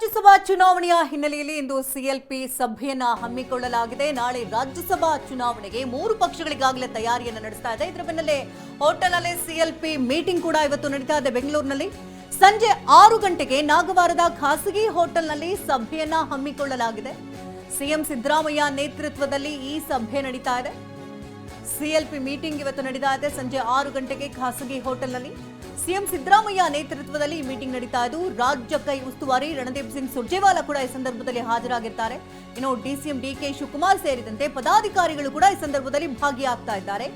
ರಾಜ್ಯಸಭಾ ಚುನಾವಣೆಯ ಹಿನ್ನೆಲೆಯಲ್ಲಿ ಇಂದು ಸಿಎಲ್ಪಿ ಸಭೆಯನ್ನ ಹಮ್ಮಿಕೊಳ್ಳಲಾಗಿದೆ. ನಾಳೆ ರಾಜ್ಯಸಭಾ ಚುನಾವಣೆಗೆ ಮೂರು ಪಕ್ಷಗಳಿಗಾಗಲೇ ತಯಾರಿಯನ್ನು ನಡೆಸ್ತಾ ಇದೆ. ಇದರ ಬೆನ್ನಲ್ಲೇ ಹೋಟೆಲ್ನಲ್ಲಿ ಸಿಎಲ್ಪಿ ಮೀಟಿಂಗ್ ಕೂಡ ಇವತ್ತು ನಡೀತಾ ಇದೆ ಬೆಂಗಳೂರಿನಲ್ಲಿ. ಸಂಜೆ ಆರು ಗಂಟೆಗೆ ನಾಗವಾರದ ಖಾಸಗಿ ಹೋಟೆಲ್ನಲ್ಲಿ ಸಭೆಯನ್ನ ಹಮ್ಮಿಕೊಳ್ಳಲಾಗಿದೆ. ಸಿಎಂ ಸಿದ್ದರಾಮಯ್ಯ ನೇತೃತ್ವದಲ್ಲಿ ಈ ಸಭೆ ನಡೀತಾ ಇದೆ. ಸಿಎಲ್ಪಿ ಮೀಟಿಂಗ್ ಇವತ್ತು ನಡೀತಾ ಇದೆ. ಸಂಜೆ ಆರು ಗಂಟೆಗೆ ಖಾಸಗಿ ಹೋಟೆಲ್ನಲ್ಲಿ. ಸಿಎಂ ಸಿದ್ದರಾಮಯ್ಯ ನೇತೃತ್ವದಲ್ಲಿ ಈ ಮೀಟಿಂಗ್ ನಡೀತಾ ಇದ್ದು, ರಾಜ್ಯ ಕೈ ಉಸ್ತುವಾರಿ ರಣದೀಪ್ ಸಿಂಗ್ ಸುರ್ಜೇವಾಲಾ ಕೂಡ ಈ ಸಂದರ್ಭದಲ್ಲಿ ಹಾಜರಾಗಿರ್ತಾರೆ. ಇನ್ನು ಡಿಸಿಎಂ ಡಿಕೆ ಶಿವಕುಮಾರ್ ಸೇರಿದಂತೆ ಪದಾಧಿಕಾರಿಗಳು ಕೂಡ ಈ ಸಂದರ್ಭದಲ್ಲಿ ಭಾಗಿಯಾಗ್ತಾ ಇದ್ದಾರೆ.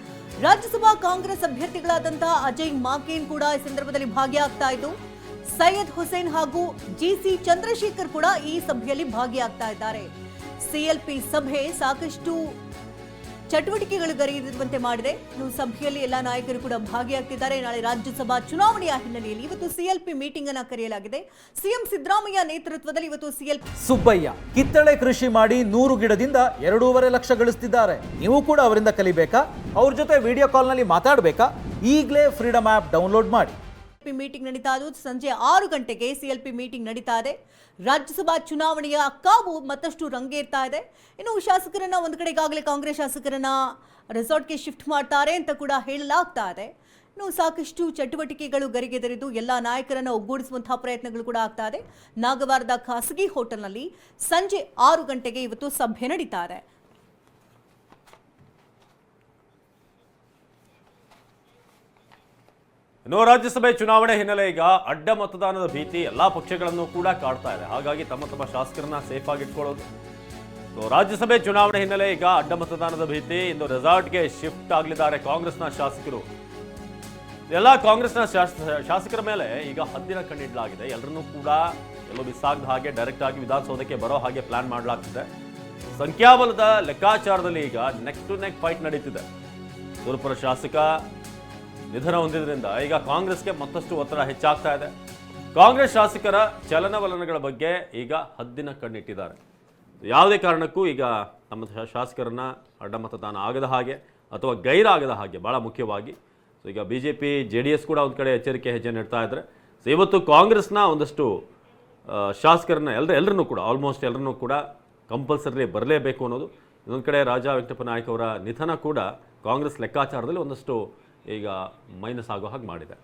ರಾಜ್ಯಸಭಾ ಕಾಂಗ್ರೆಸ್ ಅಭ್ಯರ್ಥಿಗಳಾದಂತಹ ಅಜಯ್ ಮಾಕೇನ್ ಕೂಡ ಈ ಸಂದರ್ಭದಲ್ಲಿ ಭಾಗಿಯಾಗ್ತಾ ಇದ್ದು, ಸೈಯದ್ ಹುಸೇನ್ ಹಾಗೂ ಜಿಸಿ ಚಂದ್ರಶೇಖರ್ ಕೂಡ ಈ ಸಭೆಯಲ್ಲಿ ಭಾಗಿಯಾಗ್ತಾ ಇದ್ದಾರೆ. ಸಿಎಲ್ಪಿ ಸಭೆ ಸಾಕಷ್ಟು ಚಟುವಟಿಕೆಗಳು ಗರಿಯದಿರುವಂತೆ ಮಾಡಿದೆ. ಇನ್ನು ಸಭೆಯಲ್ಲಿ ಎಲ್ಲಾ ನಾಯಕರು ಕೂಡ ಭಾಗಿಯಾಗ್ತಿದ್ದಾರೆ. ನಾಳೆ ರಾಜ್ಯಸಭಾ ಚುನಾವಣೆಯ ಹಿನ್ನೆಲೆಯಲ್ಲಿ ಇವತ್ತು ಸಿಎಲ್ಪಿ ಮೀಟಿಂಗ್ ಅನ್ನ ಕರೆಯಲಾಗಿದೆ. ಸಿಎಂ ಸಿದ್ದರಾಮಯ್ಯ ನೇತೃತ್ವದಲ್ಲಿ ಇವತ್ತು ಸಿಎಲ್ಪಿ ಸುಬ್ಬಯ್ಯ, ಕಿತ್ತಳೆ ಕೃಷಿ ಮಾಡಿ ನೂರು ಗಿಡದಿಂದ ಎರಡೂವರೆ ಲಕ್ಷ ಗಳಿಸ್ತಿದ್ದಾರೆ. ನೀವು ಕೂಡ ಅವರಿಂದ ಕಲಿಬೇಕಾ? ಅವ್ರ ಜೊತೆ ವಿಡಿಯೋ ಕಾಲ್ನಲ್ಲಿ ಮಾತಾಡಬೇಕಾ? ಈಗಲೇ ಫ್ರೀಡಮ್ ಆ್ಯಪ್ ಡೌನ್ಲೋಡ್ ಮಾಡಿ. ಮೀಟಿಂಗ್ ನಡೀತಾ ಇದ್ದು ಸಂಜೆ ಆರು ಗಂಟೆಗೆ ಸಿಎಲ್ಪಿ ಮೀಟಿಂಗ್ ನಡೀತಾ ಇದೆ ರಾಜ್ಯಸಭಾ ಚುನಾವಣೆಯ ಕಾವು ಮತ್ತಷ್ಟು ರಂಗೇರ್ತಾ ಇದೆ. ಇನ್ನು ಶಾಸಕರನ್ನ ಒಂದು ಕಡೆ ಈಗಾಗಲೇ ಕಾಂಗ್ರೆಸ್ ಶಾಸಕರನ್ನ ರೆಸಾರ್ಟ್ಗೆ ಶಿಫ್ಟ್ ಮಾಡ್ತಾರೆ ಅಂತ ಕೂಡ ಹೇಳಲಾಗ್ತಾ ಇದೆ. ಇನ್ನು ಸಾಕಷ್ಟು ಚಟುವಟಿಕೆಗಳು ಗರಿಗೆದರಿದ್ದು ಎಲ್ಲ ನಾಯಕರನ್ನ ಒಗ್ಗೂಡಿಸುವಂತಹ ಪ್ರಯತ್ನಗಳು ಕೂಡ ಆಗ್ತಾ ಇದೆ. ನಾಗವಾರದ ಖಾಸಗಿ ಹೋಟೆಲ್ನಲ್ಲಿ ಸಂಜೆ ಆರು ಗಂಟೆಗೆ ಇವತ್ತು ಸಭೆ ನಡೀತಾ ಇದೆ. ಇನ್ನು ರಾಜ್ಯಸಭೆ ಚುನಾವಣೆ ಹಿನ್ನೆಲೆ ಈಗ ಅಡ್ಡ ಮತದಾನದ ಭೀತಿ ಎಲ್ಲಾ ಪಕ್ಷಗಳನ್ನು ಕೂಡ ಕಾಡ್ತಾ ಇದೆ. ಹಾಗಾಗಿ ತಮ್ಮ ತಮ್ಮ ಶಾಸಕರನ್ನ ಸೇಫ್ ಆಗಿಟ್ಕೊಳ್ಳೋದು ರಾಜ್ಯಸಭೆ ಚುನಾವಣೆ ಹಿನ್ನೆಲೆ ಈಗ ಅಡ್ಡ ಮತದಾನದ ಭೀತಿ. ಇಂದು ರೆಸಾರ್ಟ್ಗೆ ಶಿಫ್ಟ್ ಆಗಲಿದ್ದಾರೆ ಕಾಂಗ್ರೆಸ್ನ ಶಾಸಕರು. ಎಲ್ಲ ಕಾಂಗ್ರೆಸ್ನ ಶಾಸ- ಶಾಸಕರ ಮೇಲೆ ಈಗ ಹದ್ದಿನ ಕಣ್ಣಿಡಲಾಗಿದೆ. ಎಲ್ಲರನ್ನೂ ಕೂಡ ಎಲ್ಲೋ ಆಗದ ಹಾಗೆ ಡೈರೆಕ್ಟ್ ಆಗಿ ವಿಧಾನಸೌಧಕ್ಕೆ ಬರೋ ಹಾಗೆ ಪ್ಲಾನ್ ಮಾಡಲಾಗ್ತಿದೆ. ಸಂಖ್ಯಾಬಲದ ಲೆಕ್ಕಾಚಾರದಲ್ಲಿ ಈಗ ನೆಕ್ ಟು ನೆಕ್ ಫೈಟ್ ನಡೀತಿದೆ. ಗುರುಪುರ ಶಾಸಕ ನಿಧನ ಹೊಂದಿದ್ರಿಂದ ಈಗ ಕಾಂಗ್ರೆಸ್ಗೆ ಮತ್ತಷ್ಟು ಒತ್ತಡ ಹೆಚ್ಚಾಗ್ತಾ ಇದೆ. ಕಾಂಗ್ರೆಸ್ ಶಾಸಕರ ಚಲನವಲನಗಳ ಬಗ್ಗೆ ಈಗ ಹದ್ದಿನ ಕಣ್ಣಿಟ್ಟಿದ್ದಾರೆ. ಯಾವುದೇ ಕಾರಣಕ್ಕೂ ಈಗ ನಮ್ಮ ಶಾಸಕರನ್ನ ಅಡ್ಡ ಮತದಾನ ಆಗದ ಹಾಗೆ ಅಥವಾ ಗೈರಾಗದ ಹಾಗೆ ಭಾಳ ಮುಖ್ಯವಾಗಿ. ಸೊ ಈಗ B J P J D S ಕೂಡ ಒಂದು ಕಡೆ ಎಚ್ಚರಿಕೆ ಹೆಜ್ಜೆ ನೀಡ್ತಾ ಇದ್ದಾರೆ ಸೊ ಇವತ್ತು ಕಾಂಗ್ರೆಸ್ನ ಒಂದಷ್ಟು ಶಾಸಕರನ್ನ ಎಲ್ಲರ ಎಲ್ಲರನ್ನೂ ಕೂಡ ಆಲ್ಮೋಸ್ಟ್ ಎಲ್ಲರನ್ನೂ ಕೂಡ ಕಂಪಲ್ಸರಿ ಬರಲೇಬೇಕು ಅನ್ನೋದು. ಇನ್ನೊಂದು ಕಡೆ ರಾಜಾ ವೆಂಕಟಪ್ಪ ನಾಯಕ್ ಅವರ ನಿಧನ ಕೂಡ ಕಾಂಗ್ರೆಸ್ ಲೆಕ್ಕಾಚಾರದಲ್ಲಿ ಒಂದಷ್ಟು ಈಗ ಮೈನಸ್ ಆಗೋ ಹಾಗೆ ಮಾಡಿದೆ.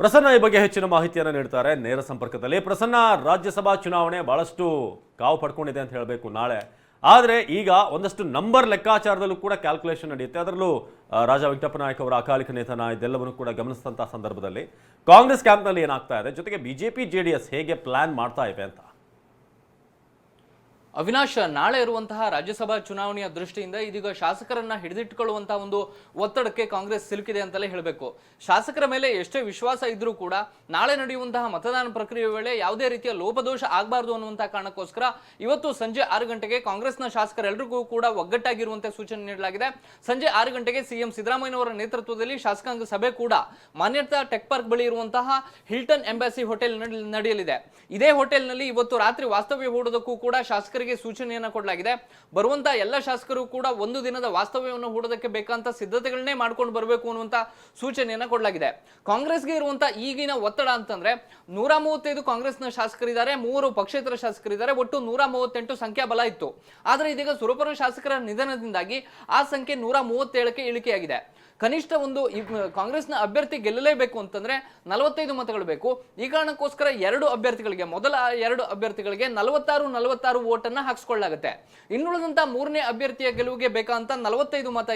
ಪ್ರಸನ್ನ ಈ ಬಗ್ಗೆ ಹೆಚ್ಚಿನ ಮಾಹಿತಿಯನ್ನು ನೀಡ್ತಾರೆ. ನೇರ ಸಂಪರ್ಕದಲ್ಲಿ ಪ್ರಸನ್ನ ರಾಜ್ಯಸಭಾ ಚುನಾವಣೆ ಬಹಳಷ್ಟು ಕಾವು ಪಡ್ಕೊಂಡಿದೆ ಅಂತ ಹೇಳಬೇಕು ನಾಳೆ. ಆದರೆ ಈಗ ಒಂದಷ್ಟು ನಂಬರ್ ಲೆಕ್ಕಾಚಾರದಲ್ಲೂ ಕೂಡ ಕ್ಯಾಲ್ಕುಲೇಷನ್ ನಡೆಯುತ್ತೆ. ಅದರಲ್ಲೂ ರಾಜ ವೆಂಕಟಪ್ಪ ನಾಯಕ್ ಅವರ ಅಕಾಲಿಕ ನೇತನ ಇದೆಲ್ಲವನ್ನು ಕೂಡ ಗಮನಿಸಿದಂತಹ ಸಂದರ್ಭದಲ್ಲಿ ಕಾಂಗ್ರೆಸ್ ಕ್ಯಾಂಪ್ನಲ್ಲಿ ಏನಾಗ್ತಾ ಇದೆ? ಜೊತೆಗೆ ಬಿಜೆಪಿ ಜೆ ಹೇಗೆ ಪ್ಲಾನ್ ಮಾಡ್ತಾ ಇವೆ ಅಂತ? ಅವಿನಾಶ್ ನಾಳೆ ಇರುವಂತಹ ರಾಜ್ಯಸಭಾ ಚುನಾವಣೆಯ ದೃಷ್ಟಿಯಿಂದ ಇದೀಗ ಶಾಸಕರನ್ನ ಹಿಡಿದಿಟ್ಟುಕೊಳ್ಳುವಂತಹ ಒಂದು ಒತ್ತಡಕ್ಕೆ ಕಾಂಗ್ರೆಸ್ ಸಿಲುಕಿದೆ ಅಂತಲೇ ಹೇಳಬೇಕು. ಶಾಸಕರ ಮೇಲೆ ಎಷ್ಟೇ ವಿಶ್ವಾಸ ಇದ್ರೂ ಕೂಡ ನಾಳೆ ನಡೆಯುವಂತಹ ಮತದಾನ ಪ್ರಕ್ರಿಯೆ ವೇಳೆ ಯಾವುದೇ ರೀತಿಯ ಲೋಪದೋಷ ಆಗಬಾರದು ಅನ್ನುವಂತಹ ಕಾರಣಕ್ಕೋಸ್ಕರ ಇವತ್ತು ಸಂಜೆ ಆರು ಗಂಟೆಗೆ ಕಾಂಗ್ರೆಸ್ನ ಶಾಸಕರೆಲ್ಲರಿಗೂ ಕೂಡ ಒಗ್ಗಟ್ಟಾಗಿರುವಂತೆ ಸೂಚನೆ ನೀಡಲಾಗಿದೆ. ಸಂಜೆ ಆರು ಗಂಟೆಗೆ ಸಿಎಂ ಸಿದ್ದರಾಮಯ್ಯನವರ ನೇತೃತ್ವದಲ್ಲಿ ಶಾಸಕಾಂಗ ಸಭೆ ಕೂಡ ಮಾನ್ಯತಾ ಟೆಕ್ ಪಾರ್ಕ್ ಬಳಿ ಇರುವಂತಹ ಹಿಲ್ಟನ್ ಎಂಬಾಸಿ ಹೋಟೆಲ್ ನಡೆಯಲಿದೆ. ಇದೇ ಹೋಟೆಲ್ನಲ್ಲಿ ಇವತ್ತು ರಾತ್ರಿ ವಾಸ್ತವ್ಯ ಹೂಡೋದಕ್ಕೂ ಕೂಡ ಶಾಸಕರಿಗೆ ಸೂಚನೆಯನ್ನ ಕೊಡಲಾಗಿದೆ. ಬರುವಂತಹ ಎಲ್ಲ ಶಾಸಕರು ಕೂಡ ಒಂದು ದಿನದ ವಾಸ್ತವ್ಯವನ್ನು ಹೂಡೋದಕ್ಕೆ ಬೇಕಂತ ಸಿದ್ಧತೆಗಳನ್ನೇ ಮಾಡ್ಕೊಂಡು ಬರಬೇಕು ಅನ್ನುವಂತ ಸೂಚನೆಯನ್ನ ಕೊಡಲಾಗಿದೆ. ಕಾಂಗ್ರೆಸ್ಗೆ ಇರುವಂತಹ ಈಗಿನ ಒತ್ತಡ ಅಂತಂದ್ರೆ ನೂರ ಮೂವತ್ತೈದು ಕಾಂಗ್ರೆಸ್ನ ಶಾಸಕರಿದ್ದಾರೆ, ಮೂವರು ಪಕ್ಷೇತರ ಶಾಸಕರಿದ್ದಾರೆ, ಒಟ್ಟು ನೂರ ಮೂವತ್ತೆಂಟು ಸಂಖ್ಯಾಬಲ ಇತ್ತು. ಆದರೆ ಇದೀಗ ಸುರಪುರ ಶಾಸಕರ ನಿಧನದಿಂದಾಗಿ ಆ ಸಂಖ್ಯೆ ನೂರ ಮೂವತ್ತೇಳಕ್ಕೆ ಇಳಿಕೆಯಾಗಿದೆ. ಕನಿಷ್ಠ ಒಂದು ಕಾಂಗ್ರೆಸ್ನ ಅಭ್ಯರ್ಥಿ ಗೆಲ್ಲಲೇಬೇಕು ಅಂತಂದ್ರೆ ನಲವತ್ತೈದು ಮತಗಳು ಬೇಕು. ಈ ಕಾರಣಕ್ಕೋಸ್ಕರ ಎರಡು ಅಭ್ಯರ್ಥಿಗಳಿಗೆ, ಮೊದಲ ಎರಡು ಅಭ್ಯರ್ಥಿಗಳಿಗೆ ನಲವತ್ತಾರು ನಲವತ್ತಾರು ಓಟನ್ನ ಹಾಕ್ಸ್ಕೊಳ್ಳಾಗುತ್ತೆ ಇನ್ನುಳಿದಂತ ಮೂರನೇ ಅಭ್ಯರ್ಥಿಯ ಗೆಲುವಿಗೆ ಬೇಕಂತ ನಲವತ್ತೈದು ಮತ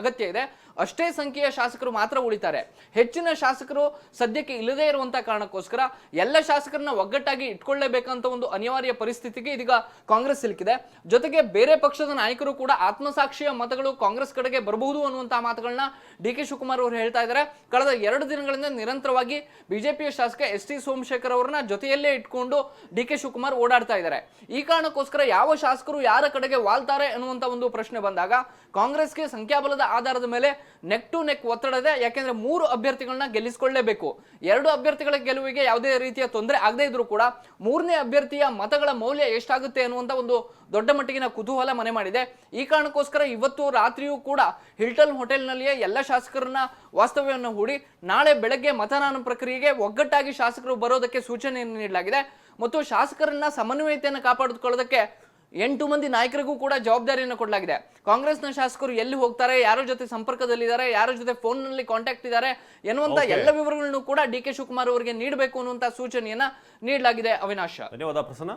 ಅಗತ್ಯ ಇದೆ. ಅಷ್ಟೇ ಸಂಖ್ಯೆಯ ಶಾಸಕರು ಮಾತ್ರ ಉಳಿತಾರೆ. ಹೆಚ್ಚಿನ ಶಾಸಕರು ಸದ್ಯಕ್ಕೆ ಇಲ್ಲದೇ ಇರುವಂತಹ ಕಾರಣಕ್ಕೋಸ್ಕರ ಎಲ್ಲ ಶಾಸಕರನ್ನ ಒಗ್ಗಟ್ಟಾಗಿ ಇಟ್ಕೊಳ್ಳೇಬೇಕಂತ ಒಂದು ಅನಿವಾರ್ಯ ಪರಿಸ್ಥಿತಿಗೆ ಇದೀಗ ಕಾಂಗ್ರೆಸ್ ಸಿಲುಕಿದೆ. ಜೊತೆಗೆ ಬೇರೆ ಪಕ್ಷದ ನಾಯಕರು ಕೂಡ ಆತ್ಮಸಾಕ್ಷಿಯ ಮತಗಳು ಕಾಂಗ್ರೆಸ್ ಕಡೆಗೆ ಬರಬಹುದು ಅನ್ನುವಂತಹ ಮಾತುಗಳನ್ನ ಡಿ ಕೆ ಶಿವಕುಮಾರ್ ಅವರು ಹೇಳ್ತಾ ಇದ್ದಾರೆ ಕಳೆದ ಎರಡು ದಿನಗಳಿಂದ ನಿರಂತರವಾಗಿ ಬಿಜೆಪಿಯ ಶಾಸಕ ಎಸ್ ಟಿ ಸೋಮಶೇಖರ್ ಅವರನ್ನ ಜೊತೆಯಲ್ಲೇ ಇಟ್ಕೊಂಡು ಡಿ ಕೆ ಶಿವಕುಮಾರ್ ಓಡಾಡ್ತಾ ಇದ್ದಾರೆ ಈ ಕಾರಣಕ್ಕೋಸ್ಕರ ಯಾವ ಶಾಸಕರು ಯಾರ ಕಡೆಗೆ ವಾಲ್ತಾರೆ ಅನ್ನುವಂತ ಒಂದು ಪ್ರಶ್ನೆ ಬಂದಾಗ, ಕಾಂಗ್ರೆಸ್ಗೆ ಸಂಖ್ಯಾಬಲದ ಆಧಾರದ ಮೇಲೆ ನೆಕ್ ಟು ನೆಕ್ ಒತ್ತಡ ಯಾಕೆಂದ್ರೆ ಮೂರು ಅಭ್ಯರ್ಥಿಗಳನ್ನ ಗೆಲ್ಲಿಸಿಕೊಳ್ಳಲೇಬೇಕು ಎರಡು ಅಭ್ಯರ್ಥಿಗಳ ಗೆಲುವಿಗೆ ಯಾವುದೇ ರೀತಿಯ ತೊಂದರೆ ಆಗದೇ ಇದ್ರೂ ಕೂಡ ಮೂರನೇ ಅಭ್ಯರ್ಥಿಯ ಮತಗಳ ಮೌಲ್ಯ ಎಷ್ಟಾಗುತ್ತೆ ಅನ್ನುವಂತ ಒಂದು ದೊಡ್ಡ ಮಟ್ಟಿಗಿನ ಕುತೂಹಲ ಮನೆ ಮಾಡಿದೆ. ಈ ಕಾರಣಕ್ಕೋಸ್ಕರ ಇವತ್ತು ರಾತ್ರಿಯೂ ಕೂಡ ಹಿಲ್ಟನ್ ಹೋಟೆಲ್ನಲ್ಲಿಯೇ ಎಲ್ಲ ಶಾಸಕರನ್ನ ವಾಸ್ತವ್ಯವನ್ನು ಹೂಡಿ ನಾಳೆ ಬೆಳಗ್ಗೆ ಮತದಾನ ಪ್ರಕ್ರಿಯೆಗೆ ಒಗ್ಗಟ್ಟಾಗಿ ಶಾಸಕರು ಬರೋದಕ್ಕೆ ಸೂಚನೆಯನ್ನು ನೀಡಲಾಗಿದೆ. ಮತ್ತು ಶಾಸಕರನ್ನ ಸಮನ್ವಯತೆಯನ್ನು ಕಾಪಾಡಿಕೊಳ್ಳೋದಕ್ಕೆ ಎಂಟು ಮಂದಿ ನಾಯಕರಿಗೂ ಕೂಡ ಜವಾಬ್ದಾರಿಯನ್ನು ಕೊಡಲಾಗಿದೆ. ಕಾಂಗ್ರೆಸ್ನ ಶಾಸಕರು ಎಲ್ಲಿ ಹೋಗ್ತಾರೆ ಯಾರ ಜೊತೆ ಸಂಪರ್ಕದಲ್ಲಿದ್ದಾರೆ ಯಾರ ಜೊತೆ ಫೋನ್ನಲ್ಲಿ ಕಾಂಟ್ಯಾಕ್ಟ್ ಇದ್ದಾರೆ ಎನ್ನುವಂತ. ಎಲ್ಲ ವಿವರಗಳನ್ನು ಕೂಡ ಡಿ ಕೆ ಶಿವಕುಮಾರ್ ಅವರಿಗೆ ನೀಡಬೇಕು ಅನ್ನುವಂತ ಸೂಚನೆಯನ್ನ ನೀಡಲಾಗಿದೆ ಅವಿನಾಶ್. ಧನ್ಯವಾದ ಪ್ರಸನ್ನ.